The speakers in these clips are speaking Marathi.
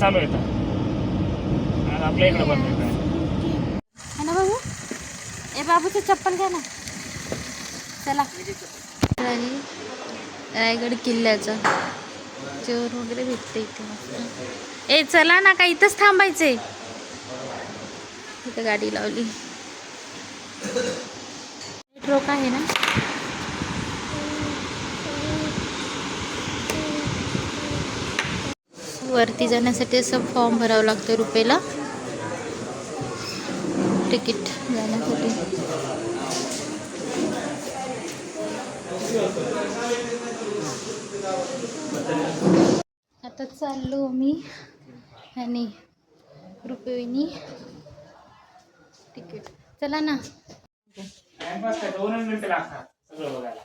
चालू आहे आपल्या इकडे बंद है ना बाबू? ए बाबूचं चप्पल घ्या ना. चला. रायगड किल्ल्याचं. जेवण वगैरे भेटते इथे मस्त. ए चला ना का इथंच थांबायचंय. इथं गाडी लावली. ट्रोक आहे ना? वरती जाण्यासाठी असं फॉर्म भरावं लागतं रुपेला तिकीट जाण्यासाठी. आता चाललो मी आणि रुपयेनी तिकीट चला ना. बघायला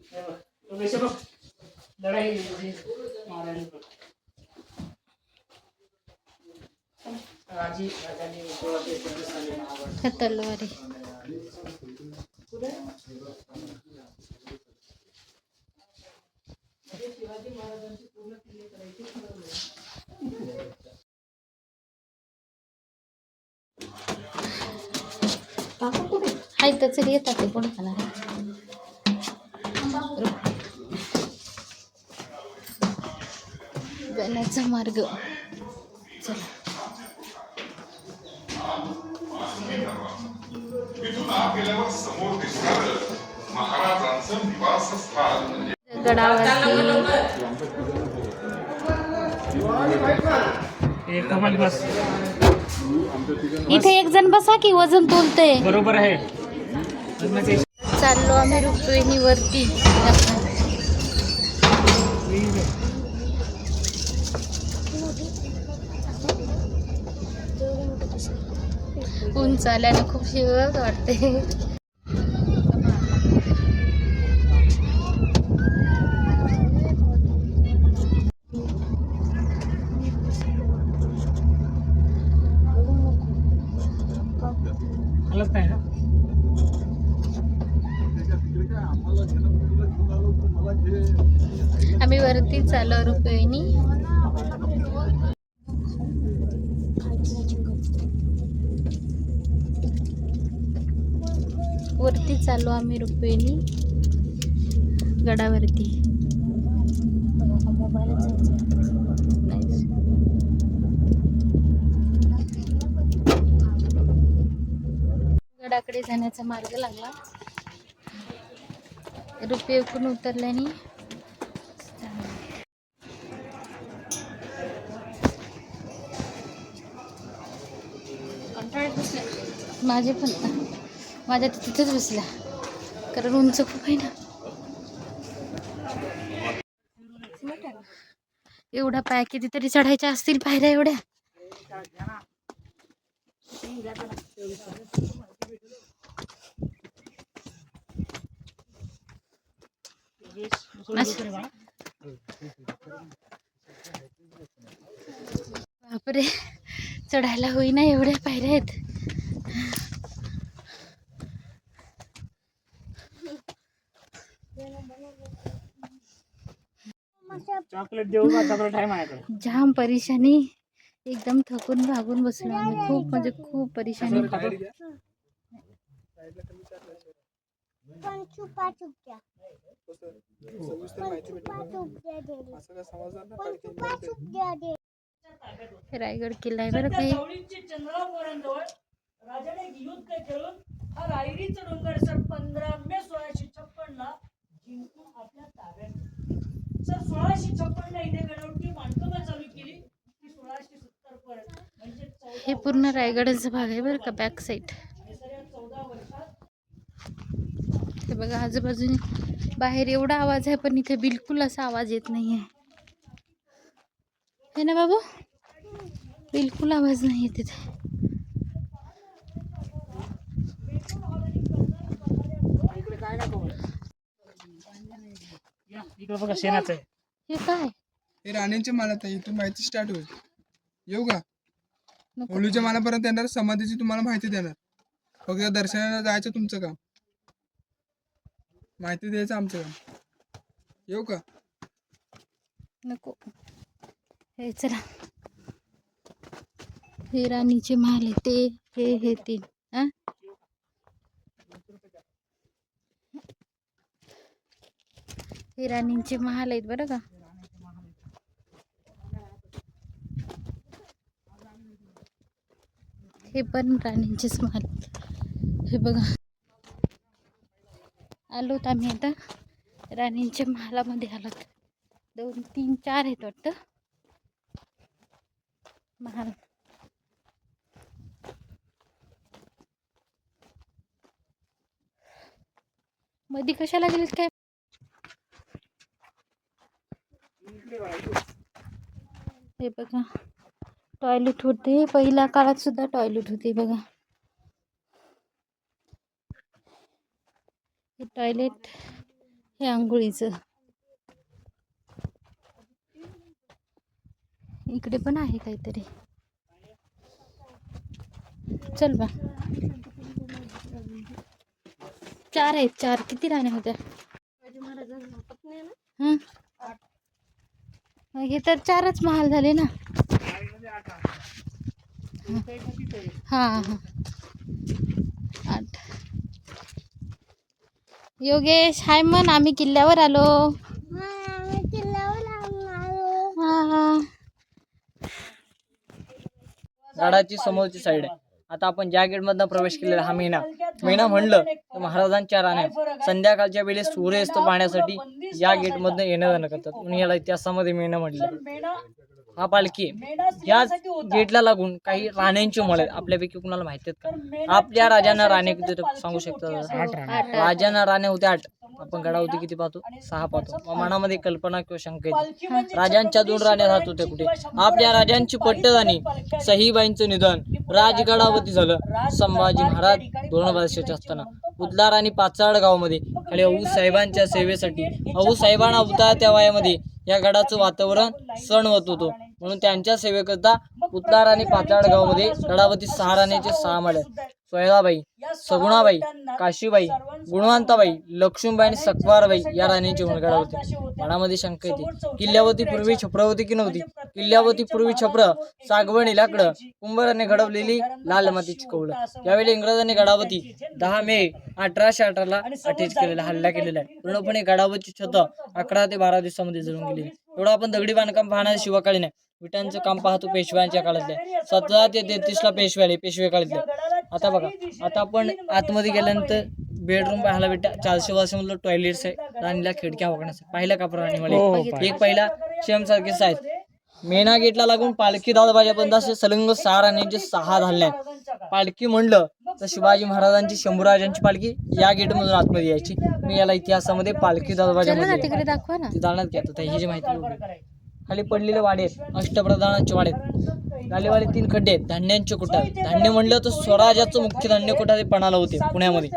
हे बघ, तो बेशे बघ लढाई म्हणजे मारायला बघ. राजी राजाने जेव्हा ते सगळे झाले महाभारत. ह्या तलवारी. तर चल येतात ते कोणी खाणार जाण्याचा मार्ग. चला. तिथून आत गेल्यावर समोर दिसणार महाराजांचं निवासस्थान म्हणजे इथे एक जण बसा की वजन तोलते. बरोबर आहे. चाललो आम्ही रुक्मिणी उंच आल्याने खूप शिवत वाटते. वरती आम्ही रुपयेनी गडावरती. Nice. गडाकडे जाण्याचा मार्ग लागला. रुपये पण उतरल्याने माझे पण माझ्या तिथेच बसल्या. कारण उंच खूप आहे ना. एवढा पाय कितीतरी चढायच्या असतील पायऱ्या एवढ्या. बापरे चढायला होईना एवढ्या पायऱ्या आहेत. चॉकलेट देऊ का? चॉकलेट आहे माझ्याकडे. जाम परेशानी. एकदम थकून भागून बसलो आम्ही. खूप म्हणजे खूप परेशानी. रायगड किल्ला आहे बरं काही राजाने युद्ध खेळून? हा रायरीचा डोंगर सर पंधरा मे सोळाशे छप्पन ला जिंकून आपल्या ताब्यात घेतला. सर सोळाशे छप्पन ला इथे गडावरती बांधकामं चालू केली. ती सोळाशे सत्तर पर्यंत म्हणजे हे पूर्ण रायगडचा भाग आहे बरं का बॅक साईड चौदा वर्षात हे बघा आजूबाजूने बाहेर एवढा आवाज आहे पण इथे बिलकुल असा आवाज येत नाही आहे है ना बाबू? बिलकुल आवाज नाही येत इथे इकडे काय नको या इकडे बघा शेणाचं आहे. हे काय? हे राणींचे मालत आहे इथून माहिती स्टार्ट होईल. येऊ का? नको. होळीच्या मालापर्यंत येणार समाधीची तुम्हाला माहिती देणार. फक्त दर्शनाला जायचं तुमचं काम. माहिती द्यायचं आमचं काम. येऊ का? नको. हे चला. हे राणीचे महाल आहे ते हे हे तीन. हा? हे राणींचे महाल आहेत बरं का. हे पण राणींचेच महाल. हे बघा. आलोत आम्ही आता. राणींच्या महालामध्ये आलोत दोन तीन चार आहेत वाटतं. महाल. मध्ये कशाला गेलेत काय? हे बघा. टॉयलेट होते. पहिल्या काळात सुद्धा टॉयलेट होते बघा. हे टॉयलेट हे आंघोळीचं. इकडे पण आहे काहीतरी. चल बा. चार आहेत. चार. किती राण्या होत्या? हे तर चारच महाल झाले ना. हां हां. आठ. योगेश हाय मन आम्ही किल्ल्यावर आलो. किल्ल्यावर गडाची समोरची साईड आहे. आता आपण ज्या गेट मधनं प्रवेश केलेला हा महिना महिना म्हणलं तर महाराजांच्या राण्या संध्याकाळच्या वेळेस सूर्यास्त पाहण्यासाठी या गेट मधनं येणं जाणं करतात. म्हणून याला इतिहासामध्ये मेणा म्हटलं हा पालखी याच होता. गेटला लागून काही राण्यांची मळ आहेत आपल्यापैकी कुणाला माहिती आहेत का? आपल्या राजांना राणे किती होते सांगू पालखी शकता? मोठी का? असायची. आठ. राजांना राणे होते आठ. आपण गडावरती किती पाहतो? सहा पाहतो. मनामध्ये कल्पना किंवा शंका येते. म्हणजे राजांच्या दोन राण्या राहत होत्या कुठे? आपल्या राजांची पट्टदानी सहीबाईंचं निधन राजगडावरती झालं. संभाजी महाराज दोन वर्षाचे असताना. उदलार आणि पाचाड गावामध्ये. खाली अहू साहेबांच्या सेवेसाठी अहू साहेबांना होता त्या वयामध्ये या गडाचं वातावरण सण होत होतो म्हणून त्यांच्या सेवेकरता उदलार आणि पाचाड गावामध्ये गडावरती सहा राण्याचे सहा माळे आहेत. सोयराबाई सगुणाबाई काशीबाई गुणवंताबाई लक्ष्मीबाई आणि सकवारबाई या राणींची मुलगाड होती. मनामध्ये शंका येते. किल्ल्यावरती पूर्वी छप्र होती की नव्हती? किल्ल्यावरती पूर्वी छप्र सागवणी लाकडं कुंभाराने घडवलेली लाल मातीची कौलं. यावेळी इंग्रजांनी गडावरती दहा मे अठराशे अठराला अटॅच केलेला हल्ला केलेला आहे. पूर्णपणे गडावरची छत अकरा ते बारा दिवसामध्ये जळून गेली एवढं आपण दगडी बांधकाम पाहणार शिवकालीन आहे. विटांचं काम पाहतो पेशव्यांच्या काळातले. सतरा ते तेहतीस ला पेशवे आले पेशवे काळातले. आता बघा आता आपण आतमध्ये गेल्यानंतर बेडरूम पाहायला भेटा चारशे वर्षामधलं टॉयलेट्स आहे. राणीला खिडक्या वगैरे पाहिलं का प्राणी मला एक पहिला शेम सारखेच आहेत मेना गेटला लागून पालखी दादाबाजापर्यंत असे सलंग सहा राणींचे सहा आहेत. पालखी म्हणलं तर शिवाजी महाराजांची शंभूराजांची पालखी या गेटमधून आतमध्ये यायची. मी याला इतिहासामध्ये पालखी दादाबाजामध्ये जाणार की आता ही जी माहिती. खाली पडलेले वाडे आहेत. अष्टप्रधानांचे वाडे आहेत. गालेवाले तीन खड्डे आहेत. धान्यांचे कुठं आहेत? धान्य म्हणलं तर स्वराज्याचं मुख्य धान्य कुठं ते पणाला होते पुण्यामध्ये.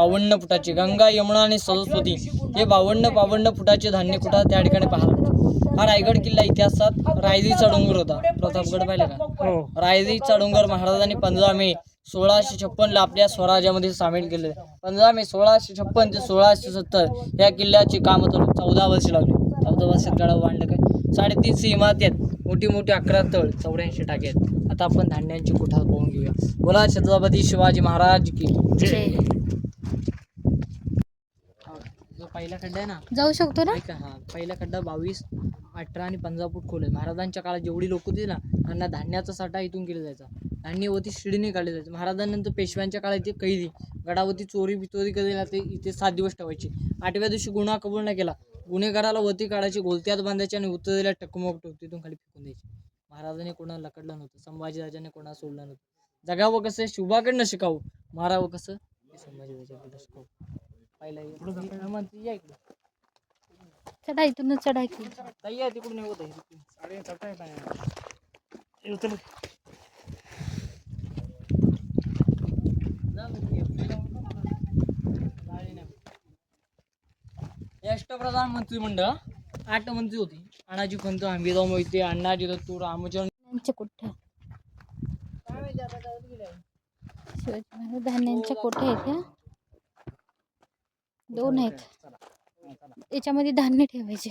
बावन्न फुटाचे. गंगा यमुना आणि सरस्वती हे बावन्न बावन्न फुटाचे धान्य कुठं त्या ठिकाणी पाहायला भेटतात. हा रायगड किल्ला इतिहासात रायरीचा डोंगर होता. प्रतापगड पाहिला का? रायरीचा डोंगर महाराजांनी पंधरा मे सोळाशे छप्पन ला आपल्या स्वराज्यामध्ये सामील केले. पंधरा मे सोळाशे छप्पन ते सोळाशे सत्तर या किल्ल्याची काम चौदा वर्ष लावली. चौदा वर्षात गडावर बांधलं काय? साडेतीनशे इमारती आहेत. मोठी मोठी अकरा तळ चौऱ्याऐंशी टाके आहेत. आता आपण धान्यांची कुठार पाहून घेऊया. बोला छत्रपती शिवाजी महाराज की. हा, पहिला खड्डा आहे ना? जाऊ शकतो ना? ऐका हा पहिला खड्डा बावीस अठरा आणि पंधरा फूट खोल आहे. महाराजांच्या काळात जेवढी लोक होती ना त्यांना धान्याचा साठा इथून केला जायचा. धान्यवरती शिडीने काढले जायचे. महाराजांनंतर पेशव्यांच्या काळात ते कैदी गडावरती चोरी बिचोरी करायला ते इथे सात दिवस ठेवायचे. आठव्या दिवशी गुन्हा कबूल नाही केला गुन्हेगाराला वरती काढायची गोलत्यात बांधायची आणि उत्तरेला टकमक तिथून खाली फेकून द्यायची. महाराजांनी कोणाला लकडलं नव्हतं संभाजीराजाने कोणाला सोडलं नव्हतं. जगावं कसं शिवाकडनं शिकावं. मारावं कसं संभाजीराजाकडनं शिकावं. पहिला हे- म्हणते, या इकडे. चढा इथूनच चढा की. ताई या तिकडून येऊ ताई. हे. जा ये. गाडी नाही. हे अष्टप्रधान मंत्री आठ मंत्री होती. अण्णाजी पंत आंबेराव मोहिते अण्णाजी दत्तू रामचंद्र धान्यांच्या कोठ्या? शिवाजी महाराज धान्यांच्या कोठ्या आहेत ह्या? दोन आहेत. याच्यामध्ये धान्य ठेवायचे.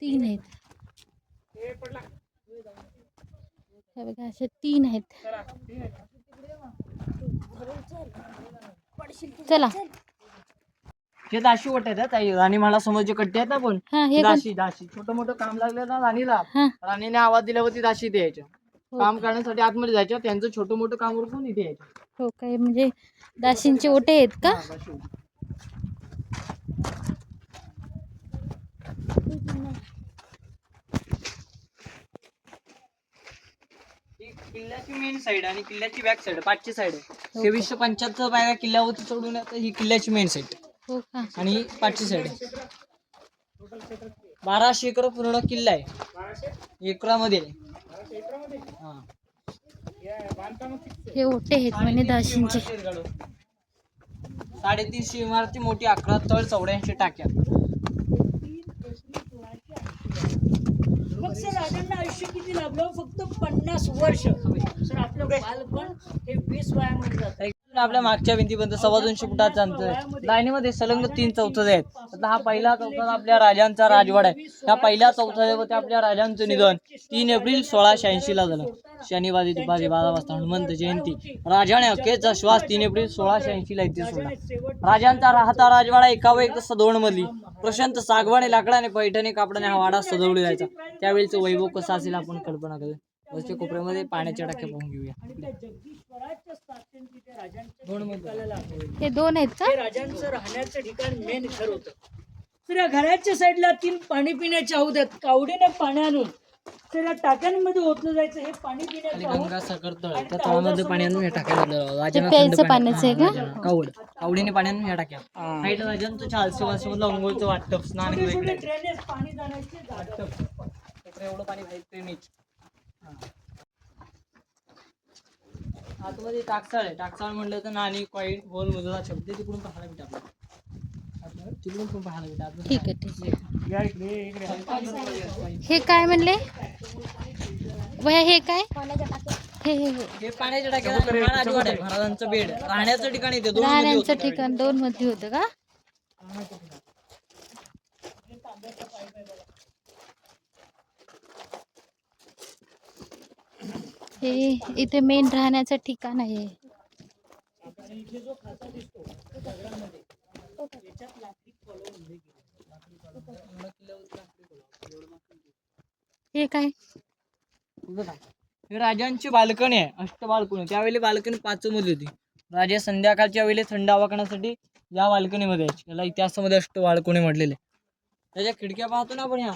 तीन आहेत बघा असे तीन आहेत. चला हे दाशी वट आहेत ताई. राणी मला समोर जे कट्टे आहेत ना पण दाशी दाशी. छोट मोठं काम लागलं ना राणीला. राणीने आवाज दिल्यावरती दाशी द्यायच्या. काम करण्यासाठी आतमध्ये जायच्या. त्यांचं छोटं मोठं काम उरकून इथे यायचं? हो काय म्हणजे दाशींचे ओटे आहेत का? हा. ही किल्ल्याची मेन साईड आणि किल्ल्याची बॅक साईड पाचची साईड आहे. तेवीसशे पंच्याहत्तर पायऱ्या किल्ल्यावरती चढून येतं ही किल्ल्याची मेन साईड हो का? आणि ही पाचची साईड आहे. बाराशे एकर पूर्ण किल्ला आहे. एकरामध्ये. आहे. हा. हे ओटे आहेत म्हणे दाशींचे. साडेतीनशे इमारती मोठी अकरा तळ चौऱ्याऐंशी टाक्या. मग सर राजांना आयुष्य किती लाभलं? फक्त पन्नास वर्ष. सर आपलं बालपण हे वीस वयामध्ये जातं. आपल्या मागच्या भिंतीपर्यंत सव्वा दोनशे फुटाचं अंतर आहे लाईनीमध्ये सलंग तीन चौथरे आहेत. आता हा पहिला चौथरा आपल्या राजांचा राजवाडा आहे. ह्या पहिल्या चौथऱ्यावरती आपल्या राजांचं निधन तीन एप्रिल सोळाशे ऐंशी ला झालं. शनिवारी दुपारी बारा वाजता हनुमंत जयंती. राजाने अखेरचा श्वास तीन एप्रिल सोळाशे ऐंशी ला इथे सोडला. राजांचा राहता राजवाडा एकावर एक सदोण मधली. प्रशांत सागवाने लाकडाने पैठणी कापडाने हा वाडा सजवला जायचा. त्यावेळीचं वैभव कसं असेल आपण कल्पना करू वरच्या कोपऱ्यामध्ये पाण्याच्या टाक्या पाहून घेऊया. आणि दोन. हे दोन आहेत का? राजांचं राहण्याचं ठिकाण मेन घर होतं. तर या घराच्या साईडला तीन पाणी पिण्याच्या हौद आहेत कावडीने पाणी आणून तर या टाक्यांमध्ये ओतलं जायचं. हे पाणी पिण्याचं हौद गंगा साखर तळ. त्या तळामध्ये पाणी आणून हे टाक्या लागलं राजांना प्यायचं थंड पाणी- पाण्याचं आहे का? कावड. कावडीने पाणी आणून ह्या टाक्या राजांचं चारशे वर्षामधलं अंघोळचं वाटप स्नान छोटे वेगळं. छोटे ड्रेनेज पाणी जाण्याची. इकडे एवढं पाणी खायचं मीच आतमध्ये टाकसाळ आहे. टाकसाळ म्हणलं तर नाणी कॉईन होल मुजरा शब्द तिकडून पाहायला तिकडून पण पाहायला ठीक आहे ठीक आहे. हे काय म्हणले? वया हे काय? हे हे हे. हे पाण्याच्या महाराजांचं बेड. राहण्याचं ठिकाण मजली राहण्याचं ठिकाण दोन मधली होतं का? हे इथे मेन राहण्याचं ठिकाण आहे. हे काय? हे राजांची बाल्कनी आहे अष्ट बाल्कनी त्यावेळी बाल्कनी पाच मधली होती. राजा संध्याकाळच्या वेळी थंड हवा करण्यासाठी या बाल्कनीमध्ये याला इतिहासामध्ये अष्ट बाल्कनी म्हटलेले त्याच्या खिडक्या पाहतो ना आपण ह्या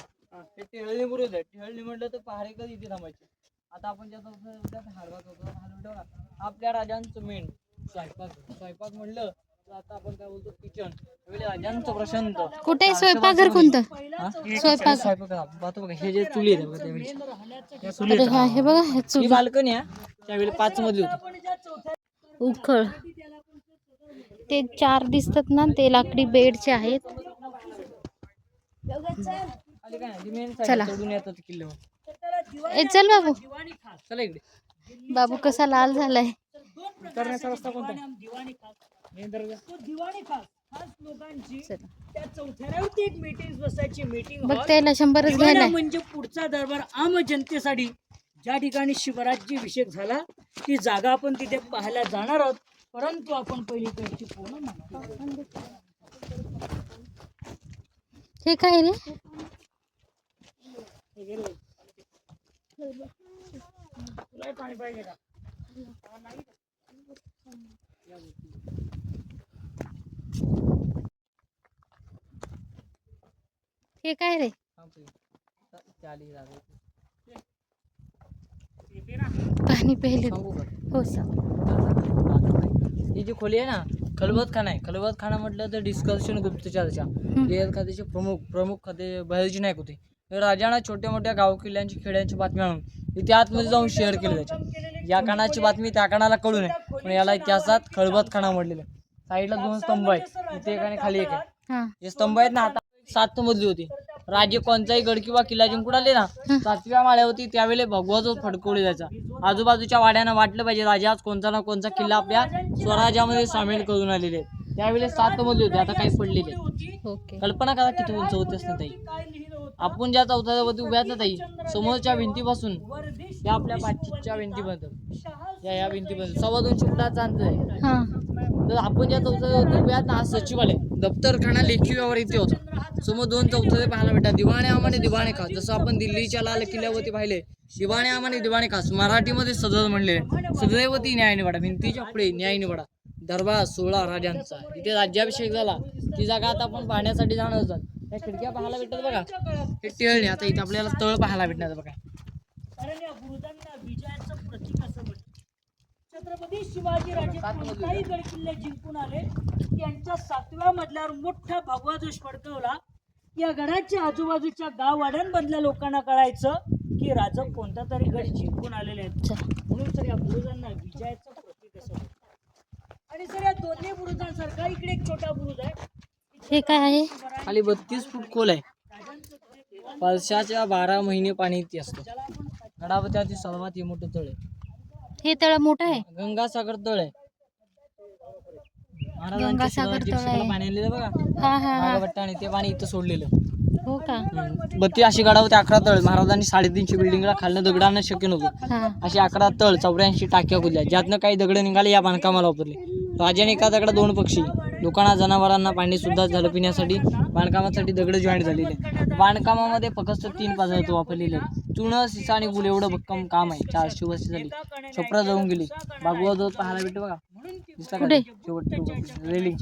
टिहळणी बुरुज आहे. टिहळणी म्हटलं तर पहारेकर इथे थांबायचे. आता आपण ज्या चौथ्या हलवत होतो हलवून ठेवला. आपल्या राजांचं मेन स्वयंपाक. स्वयंपाक म्हणलं तर आता आपण काय बोलतो किचन त्यावेळी राजांचं प्रशांत. कुठे आहे स्वयंपाकघर कोणतं? हा? स्वयंपाक. स्वयंपाक पाहतो बघा हे जे चुली आहे बघा त्यावेळी या चुली अरे आहेत. हा हे बघा हे ही चूल. बाल्कनी आहे. त्यावेळी पाच मधली होती. उखळ. ते चार दिसतात ना ते लाकडी बेडचे आहेत. काय नाही, चला. चढून येतात किल्ल्यावर. ए चल बाबू. चला इकडे. बाबू कसा लाल झालाय. दोन उतरण्याचा रस्ता कोणता? चला एक मीटिंग बसायची मीटिंग बघ त्याला शंभरच घ्यायला. म्हणजे पुढचा दरबार आम जनतेसाठी. ज्या ठिकाणी शिवराज्याभिषेक झाला ती जागा आपण तिथे पाहायला जाणार आहोत. परंतु आपण पहिली कडची पूर्ण माहिती घेऊ. हे काय रे? तुलाही पाणी पाहिजे का हे काय रे. पाणी प्यायले हो ही जी खोली आहे ना खलबत खाना आहे. खलबत खाना म्हटलं तर डिस्कशन गुप्त चर्चा खात्याचे प्रमुख प्रमुख खाते बहिर्जी नायक होते. हे राजांना छोट्या मोठ्या गाव किल्ल्यांची खेड्यांची बातम्या आणून इथे आतमध्ये जाऊन शेअर केले जायचे या कानाची बातमी त्या कानाला कळू नये. पण याला इतिहासात खळबत खाना म्हटलेलं साईडला दोन स्तंभ आहेत. इथे एक आणि खाली एक आहे. हा. स्तंभ आहेत ना आता सात मजली होती. राजे कोणताही गड किंवा किल्ला जिंकून आले ना सातव्या माळ्यावरती त्यावेळी भगवा जो फडकवली जायचा. आजूबाजूच्या वाड्यांना वाटलं पाहिजे राजा आज कोणता ना कोणता किल्ला आपल्या स्वराज्यामध्ये सामील करून आलेले आहेत. त्यावेळेस सात मजली होती आता काही पडलेले आहेत. ओके. कल्पना करा किती उंच होते असं ताई. आपण ज्या चौथ्यावरती उभ्या आहेत ना ताई समोरच्या भिंतीपासून या आपल्या पाठीच्या भिंतीबद्दल या या भिंतीबद्दल सव्वा दोनशे फुटाचा अंतर आहे. हा. तर आपण ज्या चौथ्या उभ्यात ना सचिवालय. दप्तरखाना लेखी व्यवहार इथे होता. समोर दोन चौथरे पाहायला भेटतात. दिवाणे आमाने दिवाणे खास. जसं आपण दिल्लीच्या लाल किल्ल्यावरती पाहिले दिवाणे आमाने दिवाणे खास. मराठीमध्ये सदर म्हणले. सदैवती न्याय निवाडा. भिंतीच्या पुढे न्याय निवाडा. दरबार सोळा राजांचा. इथे राज्याभिषेक झाला. ती जागा आता आपण पाहण्यासाठी जाणार आहोत. त्या खिडक्या पाहायला भेटतात बघा. हे टेळणे आता इथे आपल्याला तळ पाहायला भेटणार बघा. कारण या बुरुजांना विजयाचं प्रतीक असं म्हणतात छत्रपती शिवाजी राजे कोणताही गड किल्ले जिंकून आले त्यांच्या सातव्या मजल्यावर मोठा भगवा ध्वज फडकवला. या गडाच्या आजूबाजूच्या गाववाड्यांमधल्या लोकांना कळायचं की राजा कोणता तरी गड जिंकून आलेले आहेत. म्हणून तर या बुरुजांना विजयाचं प्रतीक असं आणि सर या दोन्ही बुरुजांसारखा इकडे एक छोटा बुरुज आहे. हे काय आहे? खाली बत्तीस फूट खोल आहे. वर्षाच्या बारा महिने पाणी इथे असतं. गडावरती सर्वात हे मोठं तळ आहे. हे तळ मोठं आहे? गंगासागर तळ आहे. महाराजांच्या गंगासागर शिवाजी तळ आहे. अभिषेकाला पाणी आणलेलं बघा. हा हा हा. नागभट्टा आणि ते पाणी इथं सोडलेलं हो का? बत्ती अशी गडावरती अकरा तळ. महाराजांनी साडेतीनशे बिल्डिंगला खालनं दगड आणणं शक्य नव्हतं. अशी अकरा तळ चौऱ्याऐंशी टाक्या खोदल्या. ज्यातनं काही दगड निघाले या बांधकामाला वापरले. राजाने एका दगडा दोन पक्षी लोकांना जनावरांना पाणी सुद्धा झालं पिण्यासाठी बांधकामासाठी दगड जॉईंट झालेले. बांधकामामध्ये फक्त तीन पदार्थ वापरलेले आहेत. सिसा आणि गुल एवढं भक्कम काम आहे. चारशे वर्ष झाली. छपरा जाऊन गेली. बागवा पाहायला भेटते बघा. कुठे? शेवट रेलिंग.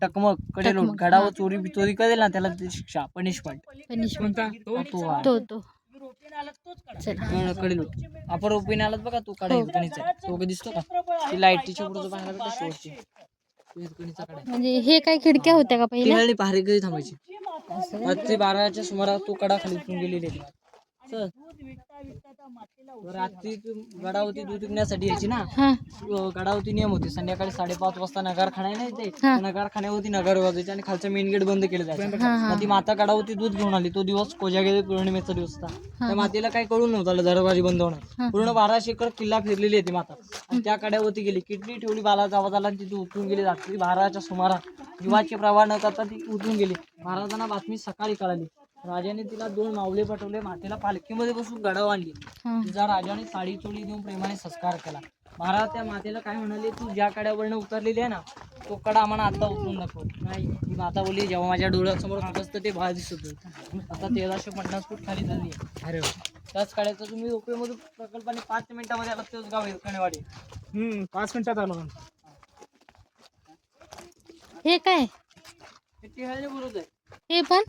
टकमक टकमक, गडावर चोरी चोरी करेल ना त्याला शिक्षा. पनिशमेंट पनिशमेंट तो. हा. तो तो युरोपियन आला तोच कडा चला कळ- कडेलोट आपण ओपिन आलात बघा तो कडा हिरकणीचा तो कधी दिसतो का? ती लाईटीच्या पुढे पाहायला भेटतो शेवटची हिरकणीचा कडा आहे. म्हणजे हे काय खिडक्या होत्या का ती पहिल्या हळणी पहारे कधी थांबायची. रात्री बाराच्या सुमारास तो कडा खाली गेलेली. चल. रात्री तू गडावरती दूध विकण्यासाठी यायची ना? हा. अं, गडावरती नियम होते. संध्याकाळी साडेपाच वाजता नगारखाना आहे ना इथे हा. त्या नगारखान्यावरती नगार वाजायचे आणि खालचा मेन गेट बंद केलं जायचं. हा हा. मग ती माता गडावरती दूध घेऊन आली. तो दिवस कोजागिरी पौर्णिमेचा दिवस होता. त्या मातेला काही कळून नव्हतं दरवाजे बंद हा. होणार पूर्ण बाराशे एकर किल्ला फिरलेली आहे ती माता. आणि त्या कड्यावरती गेली. किडनी ठेवली बालाचा आवाज आला आणि तिथे उतरून गेली रात्री बाराच्या सुमारास. जीवाचे प्रवाह न करता ती उतरून गेली. महाराजांना बातमी सकाळी कळाली. राजाने तिला दोन मावले पाठवले मातेला पालखीमध्ये बसून गडावर आणली. हा. तिचा राजाने साडी चोळी देऊन प्रेमाने संस्कार केला. महाराज त्या मातेला काय म्हणाले तू ज्या कड्यावरनं उतरलेली आहे ना तो कडा आम्हाला आता उतरून दाखव. नाही. ती माता बोलली जेव्हा माझ्या डोळ्यासमोर होत ते बाहेर दिसत होतं. आता तेराशे पन्नास फूट खाली झाली आहे. अरे त्याच कड्याचा तुम्ही रोपवेमधून प्रकल्पाने पाच मिनिटामध्ये आला तेच गाव कणेवाडी. हम्म पाच मिनिटात आलो हे काय? बुरुज आहे. हे पण?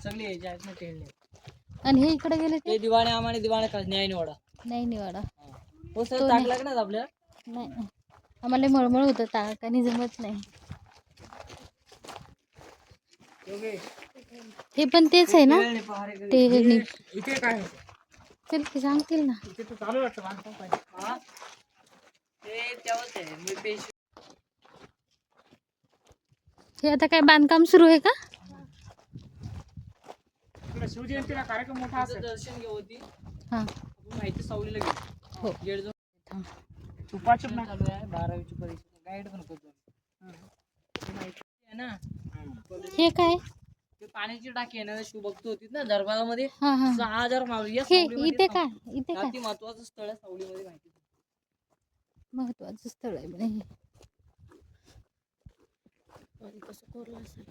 सगळी टेहळणे आणि हे इकडे गेले ते? दिवाणे आम्हाला दिवाणे का न्याय निवाडा नाही निवाडा हो. सर टाक लागणार आपल्या नाही. आम्हाला मळमळ होतं टाकाने जमत नाही. हे पण तेच आहे ना? पहारे. ते नि- इथे काय? चल की सांगतील ना. इथे तर चालू वाटतं बांधकाम हा? ते त्यावरच आहे मी पेश हे आता काय बांधकाम सुरू आहे का? शिवजयंतीला कार्यक्रम मोठा असेल. दर्शन घेऊ होती. हा. आपण माहिती सावलीला गेलो हो. जाऊन थांब. तुपाची चालू आहे बारावीची परीक्षा. गाईड पण करतो माहिती आहे ना. हे काय? ते पाण्याची टाकी आहे ना शिव भक्त होती ना दरबारामध्ये हा हा. सहा हजार हे सावलीमध्ये इथे. काय? इथे काय? महत्वाचं स्थळ आहे सावलीमध्ये माहिती महत्वाचं स्थळ आहे म्हणे. आणि कसं कोरलं असेल.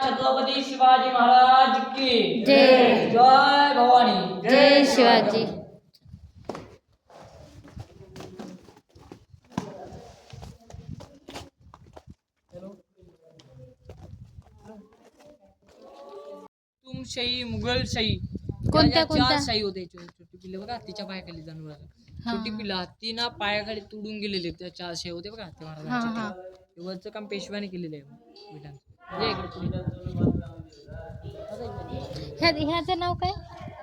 छत्रपती शिवाजी महाराज की जय जय भवानी जय शिवाजी तुमशाही मुघलशाही कोणत्या- कोणत्या? शाही होते छोटी छोटी पिल्ले बघा तिच्या पायाखाली जनावर हा, छोटी पिल्लं हत्ती ना पायाखाली तुडून गेलेले त्या चार शाही होते बघा त्या हा, महाराजांच्या. ते वरचं काम पेशव्याने केलेलं आहे. ह्या ह्याचं नाव काय?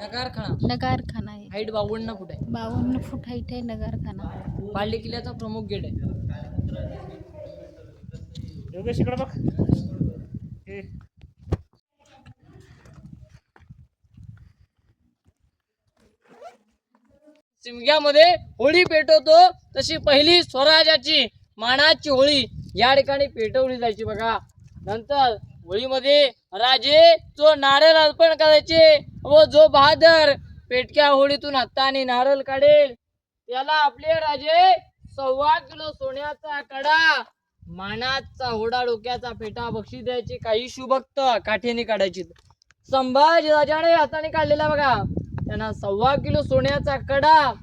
नगारखाना. नगारखाना आहे. हाईट बावन्न फूट आहे. बावन्न फूट हाईट आहे नगारखाना. पाळली किल्ल्याचा प्रमुख गेट आहे. योगेश इकडे बघ. सिमग्यामध्ये होळी पेटवतो. तशी पहिली स्वराज्याची मानाची होळी या ठिकाणी पेटवली जायची बघा. नंतर होळीमध्ये राजे जो नारळ अर्पण करायचे व जो बहादर पेटक्या होळीतून हाताने नारळ काढेल त्याला आपले राजे सव्वा किलो सोन्याचा कडा मानाचा होडा डोक्याचा पेटा बक्षी द्यायचे. काही शुभक्त काठीने काढायची. संभाजी राजाने हाताने काढलेला बघा. त्यांना सव्वा किलो सोन्याचा कडा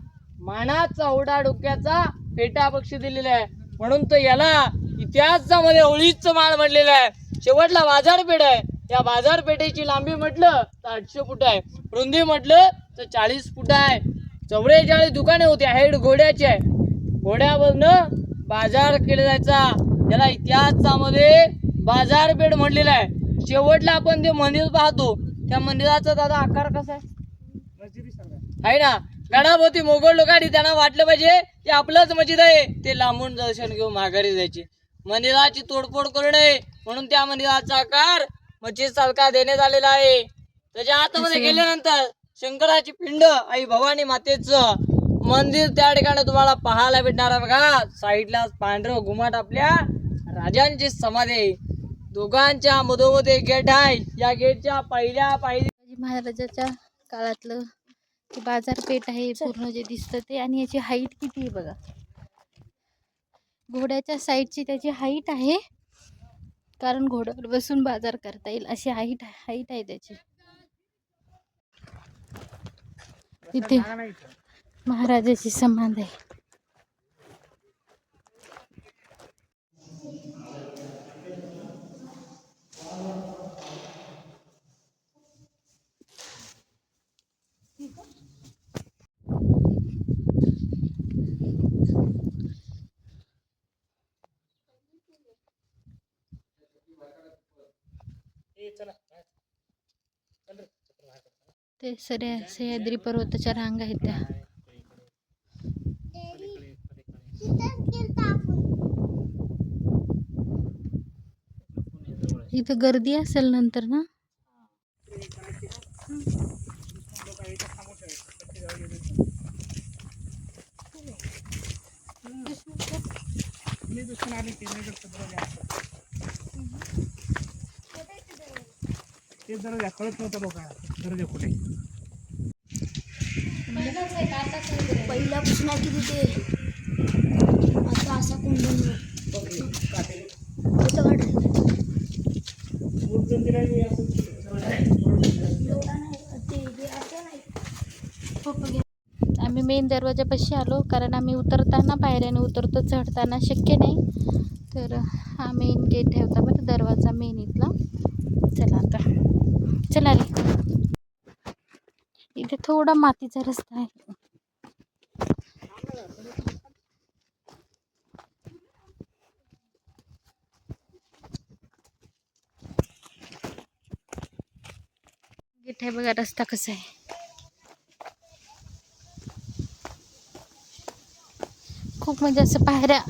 मानाचा चौडा डोक्याचा फेटा पक्षी दिलेला आहे. म्हणून तर याला इतिहासामध्ये होळीच माळ म्हणलेला आहे. शेवटला बाजारपेठ आहे. या बाजारपेठेची लांबी म्हटलं तर आठशे फूट आहे. रुंदी म्हटलं तर चाळीस फूट आहे. चौवेचाळीस दुकाने होती. हेड घोड्याची आहे. घोड्यावरनं बाजार केला जायचा. याला इतिहासामध्ये बाजारपेठ म्हणलेला आहे. शेवटला आपण ते मंदिर पाहतो. त्या मंदिराचा दादा आकार कसा आहे? आहे ना? गणाभोवती मोगल लोकांनी त्यांना वाटलं पाहिजे की आपलंच मस्जिद आहे. ते लांबून दर्शन घेऊन माघारी जायचे. मंदिराची तोडफोड करू नये म्हणून त्या मंदिराचा आकार मस्जिद सारखा देण्यात आलेला आहे. त्याच्या आतमध्ये गेल्यानंतर शंकराची पिंड आई भवानी मातेचं मंदिर त्या ठिकाणी तुम्हाला पाहायला भेटणार आहे बघा. साईडला पांढरं घुमाट आपल्या राजांची समाधी दोघांच्या मधोमध्ये गेट आहे. या गेटच्या पहिल्या पायरी महाराजाच्या काळातलं ते बाजारपेठ आहे पूर्ण जे दिसतं ते आणि याची हाईट किती आहे बघा. घोड्याच्या साईडची त्याची हाईट आहे. कारण घोड्यावर बसून बाजार करता येईल अशी हाईट हाईट आहे त्याची. तिथे महाराजाची समाधी आहे. ते सऱ्या सह्याद्री पर्वताच्या रांग आहेत त्या. इथं गर्दी असेल नंतर ना? आले ते ते दरवाजा कळत नव्हतं लोकांना. दरवाजा कुठे पहिल्यापासून आहे किती ते आता असा कुंडन हे आम्ही मेन दरवाजापाशी आलो कारण आम्ही उतरताना पायऱ्याने उतरतो चढताना शक्य नाही. तर हा मेन गेट होता बरं दरवाजा मेन इथला. चला आता. चला रे. इथे थोडा मातीचा रस्ता आहे. गेट आहे बघा रस्ता कसा आहे. खूप म्हणजे असं पायऱ्या